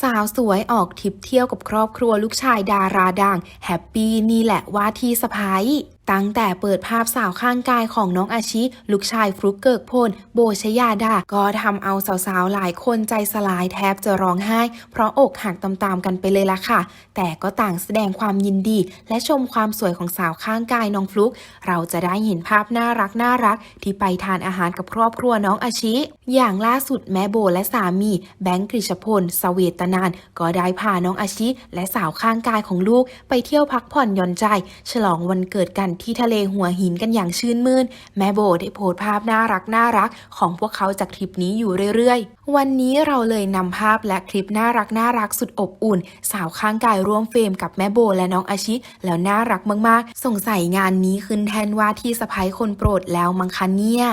สาวสวยออกทริปเที่ยวกับครอบครัวลูกชายดาราดัง แฮปปี้นี่แหละว่าที่สะพ้ายตั้งแต่เปิดภาพสาวข้างกายของน้องอาชิ ลูกชายฟลุกเกิกพล โบชยาดา ก็ทำเอาสาวๆ หลายคนใจสลายแทบจะร้องไห้ เพราะอกหักตามๆกันไปเลยล่ะค่ะ แต่ก็ต่างแสดงความยินดี และชมความสวยของสาวข้างกายน้องฟลุก เราจะได้เห็นภาพน่ารักน่ารัก ที่ไปทานอาหารกับครอบครัวน้องอาชิ อย่างล่าสุดแม่โบและสามี แบงค์กฤษพลสเวตนาน ก็ได้พาน้องอาชิ และสาวข้างกายของลูก ไปเที่ยวพักผ่อนหย่อนใจ ฉลองวันเกิดกันที่ทะเลหัวหินกันอย่างชื่นมื่น แม่โบได้โพสภาพน่ารักน่ารักของพวกเขาจากทริปนี้อยู่เรื่อยๆ วันนี้เราเลยนำภาพและคลิปน่ารักน่ารักสุดอบอุ่น สาวข้างกายร่วมเฟรมกับแม่โบและน้องอาชิ แล้วน่ารักมากๆ สงสัยงานนี้ขึ้นแทนว่าที่สะพ้ายคนโปรดแล้วมังคะเนี่ย